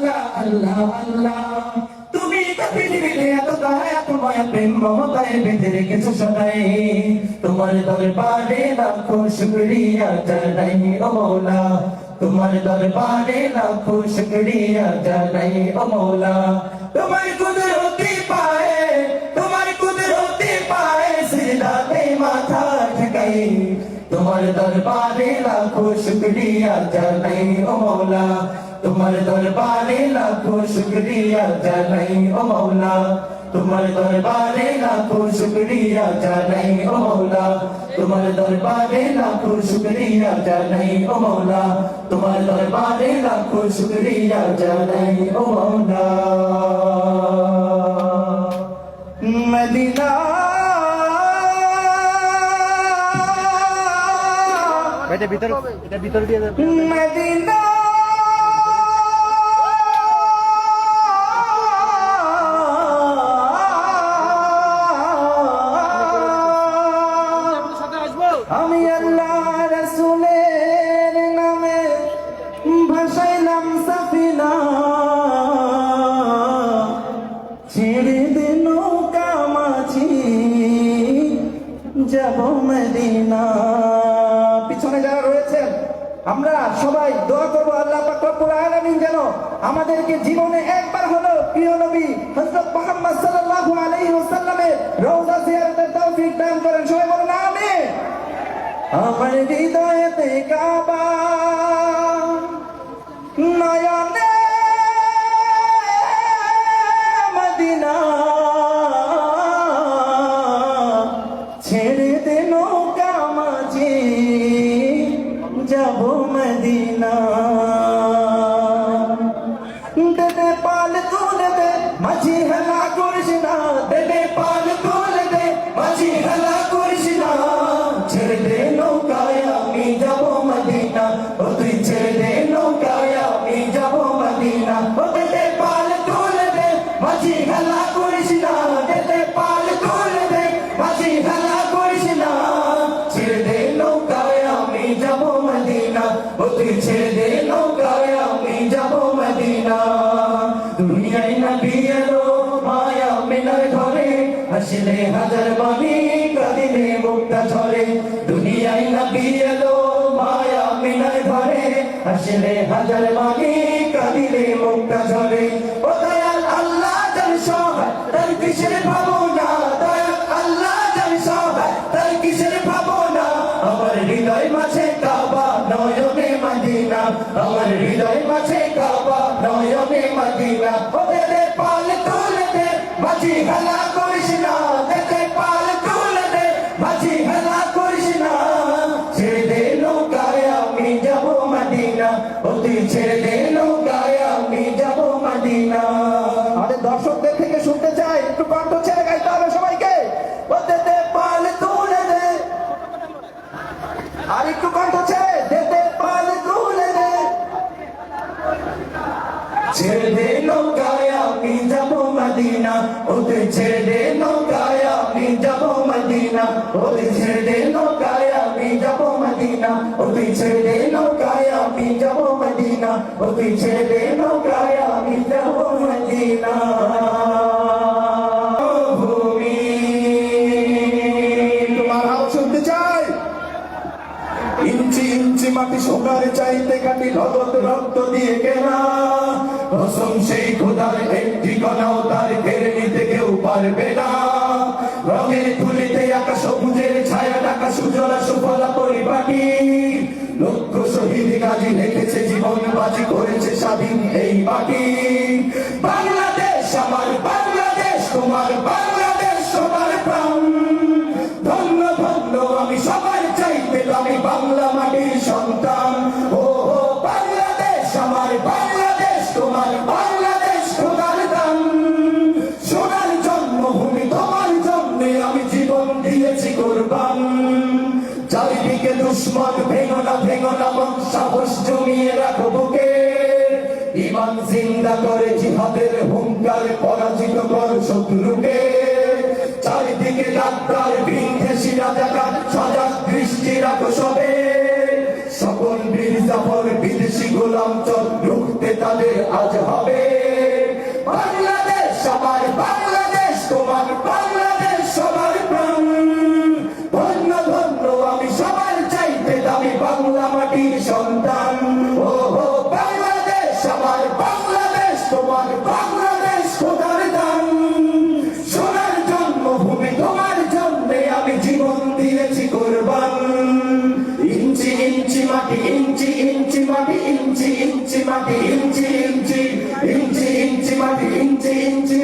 আল্লাহ আল্লাহ আল্লাহ তুমি তো পৃথিবীতে এত দয়া এত মায়া প্রেম মমতায় বেঁধে রেখেছো সদাই তোমার দরবারে লাখো শুকরিয়া জানাই ও মৌলা তোমার দরবারে লাখো শুকরিয়া জানাই ও মৌলা তোমার কুদরতি পায়ে তোমার কুদরতি পায়ে সিজদাতে মাথা ঠকাই তোমার দরবারে লাখো শুকরিয়া জানাই ও মৌলা তোমার দরবারে লাখো শুকরিয়া জানাই ও মৌলা তোমার দরবারে লাখো শুকরিয়া জানাই ও মৌলা তোমার দরবারে লাখো শুকরিয়া জানাই ও মৌলা তোমার দরবারে লাখো শুকরিয়া জানাই ও মৌলা মদিনা এটা ভিতরে এটা ভিতরে দিয়ে দেন মদিনা যাব মদিনা। পিছনে যারা রয়েছেন, আমরা সবাই দোয়া করব আল্লাহ পাক যেন আমাদেরকে জীবনে একবার হলো প্রিয় নবী হযরত মুহাম্মদ সাল্লাল্লাহু আলাইহি ওয়াসাল্লামের রওজা জিয়ারতের তৌফিক দান করেন। সবাই বলুন, আমিন। আমার হৃদয়তে কাবা যাব মদিনা। হাসলে হাজার বাণী কাঁদিলে মুক্তা ঝরে দুনিয়ায় নবী এলো, মায়া মিনার ঘরে হাসলে হাজার বাণী কাঁদিলে মুক্তা ঝরে ও দয়াল আল্লাহ জান সহায়, তার কিসের ভাবনা? দয়াল আল্লাহ জান সহায়, তার কিসের ভাবনা? আমার হৃদয় মাঝে কাবা, নয়নে মদিনা। আমার হৃদয় মাঝে কাবা, নয়নে মদিনা। ও দে দে পাল তুলে মাঝি হেলা ওতে ছেড়ে নৌকায়, আমি যাব মদিনা। ওতে ছেড়ে নৌকায়, আমি যাব মদিনা। ওতে ছেড়ে নৌকায়, আমি যাব মদিনা। ওতে ছেড়ে নৌকায়, আমি যাব মদিনা। ইঞ্চি ইঞ্চি মাটি সোনার চাইতে কাটি নগদ রক্ত দিয়ে কেনা। কসম সেই খোদার একটি কণাও তার কেড়ে নিতে কেউ পারবে না। রঙের তুলিতে আঁকা সবুজের ছায়া টাকা সুজলা সুফলা পরিপাটি। লক্ষ শহীদ রেখেছে জীবন, বাজি করেছে স্বাধীন এই মাটি বাংলাদেশ আমার, বাংলাদেশ তোমার বাংলাদেশ তোমার প্রাণ। ধন্য ধন্য, আমি সবার চাইতে আমি মন, সাহস জমিয়ে রাখো বুকে। ইমান জিন্দা করে জিহাদের হুঙ্কার পরাজিত কর শত্রুকে। চারিদিকে ডাক্তার সজাগ দৃষ্টি রাখো সবে। সকল বীর জাফর বিদেশি গোলাম চল রুখতে তাদের আজ হবে।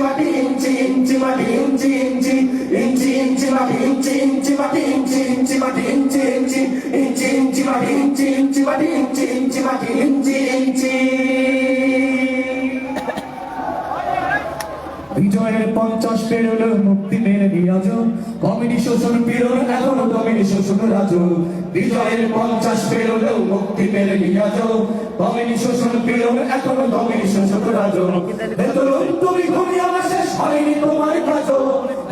ইঞ্চি মাটি ইঞ্চি ইঞ্চি মাটি ইঞ্চি ইঞ্চি ইঞ্চি ইঞ্চি মাটি ইঞ্চি ইঞ্চি মাটি ইঞ্চি ইঞ্চি মাটি ইঞ্চি ইঞ্চি ইঞ্চি ইঞ্চি মাটি ইঞ্চি ইঞ্চি মাটি ইঞ্চি ইঞ্চি মাটি ইঞ্চি বিজয়ের পঞ্চাশ পেরোলো, মুক্তি মেরে দিয়াজ কমিটি শোষণ পীড়ন এখনও কমিটি শোষণ রাজ। বিজয়ের পঞ্চাশ পেরোলো, মুক্তি মেরে দিয়াজ কমিটি শোষণ পীড়ন এখনও কমিটি শোষণ রাজ। বেতলুন তুমি ঘুমিয়ে, আমার শেষ হয়নি তোমার কাজ।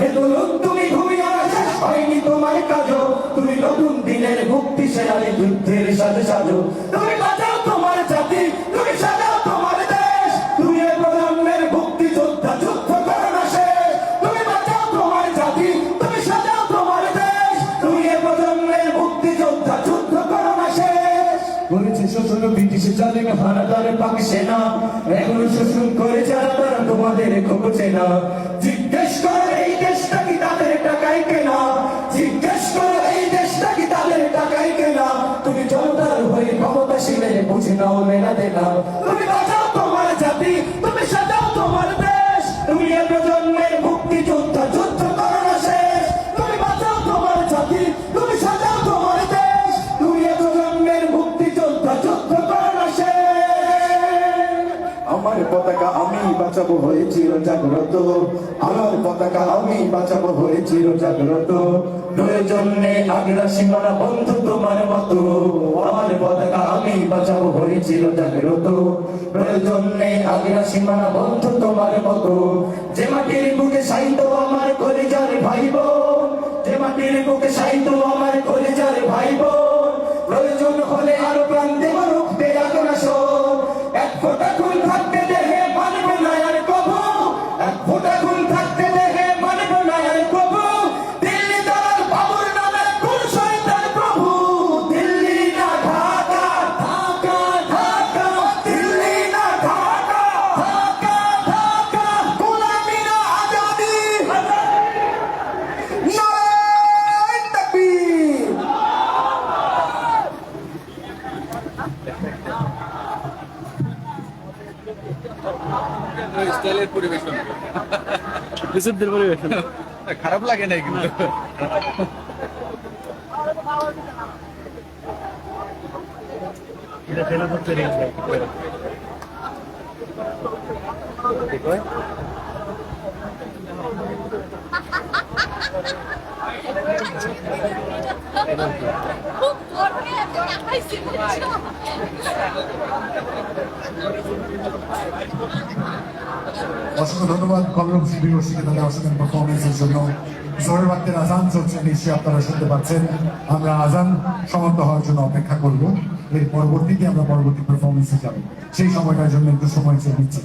বেতলুন তুমি ঘুমিয়ে, আমার শেষ হয়নি তোমার কাজ। তুমি নতুন দিনের মুক্তি সেনানি, যুদ্ধের সাথে সাজো। তুমি বাঁচাও শোষণ ব্রিটিশ জালিম, হানাদার, পাক সেনা এখনও শোষণ করে যারা তারা তোমাদের খোঁজে না। জিজ্ঞেস করো, এই দেশটা কি তাদের টাকায় কেনা? জিজ্ঞেস করো, এই দেশটা কি তাদের টাকায় কেনা? তুমি জনতার হয়ে ক্ষমতাশীলের বুঝে নাও মেলা দেনা বাঁচাবো হয়ে চির জাগ্রত আমার পতাকা আমি বাঁচাবো হয়ে চির জাগ্রত প্রয়োজন আগ্রা সীমানা বন্ধু তোমার মতো। আমার পতাকা আমি বাঁচাবো হয়ে চির জাগ্রত প্রয়োজন আগ্রা সীমানা বন্ধু তোমার মতো। যে মাটির বুকে সাইত আমার কলিজার ভাইব যে মাটির বুকে সাইত আমার কলিজার ভাইব প্রয়োজন স্টাইলের পরিবেশন। ইউসুফদের পরিবেশন। খারাপ লাগে নাই কিন্তু। এটা ফেলে করতে রিং অসংখ্য ধন্যবাদ, কলরব শিবির রশিকে তাদের অসাধারণ পারফরমেন্সের জন্য। বাক্যের আজান, চলছে নিশ্চয়ই আপনারা শুনতে পাচ্ছেন। আমরা আজান সমাপ্ত হওয়ার জন্য অপেক্ষা করব। এর পরবর্তীতে আমরা পরবর্তী পারফরমেন্সে যাব। সেই সময়টার জন্য একটু সময় চেয়ে নিচ্ছি।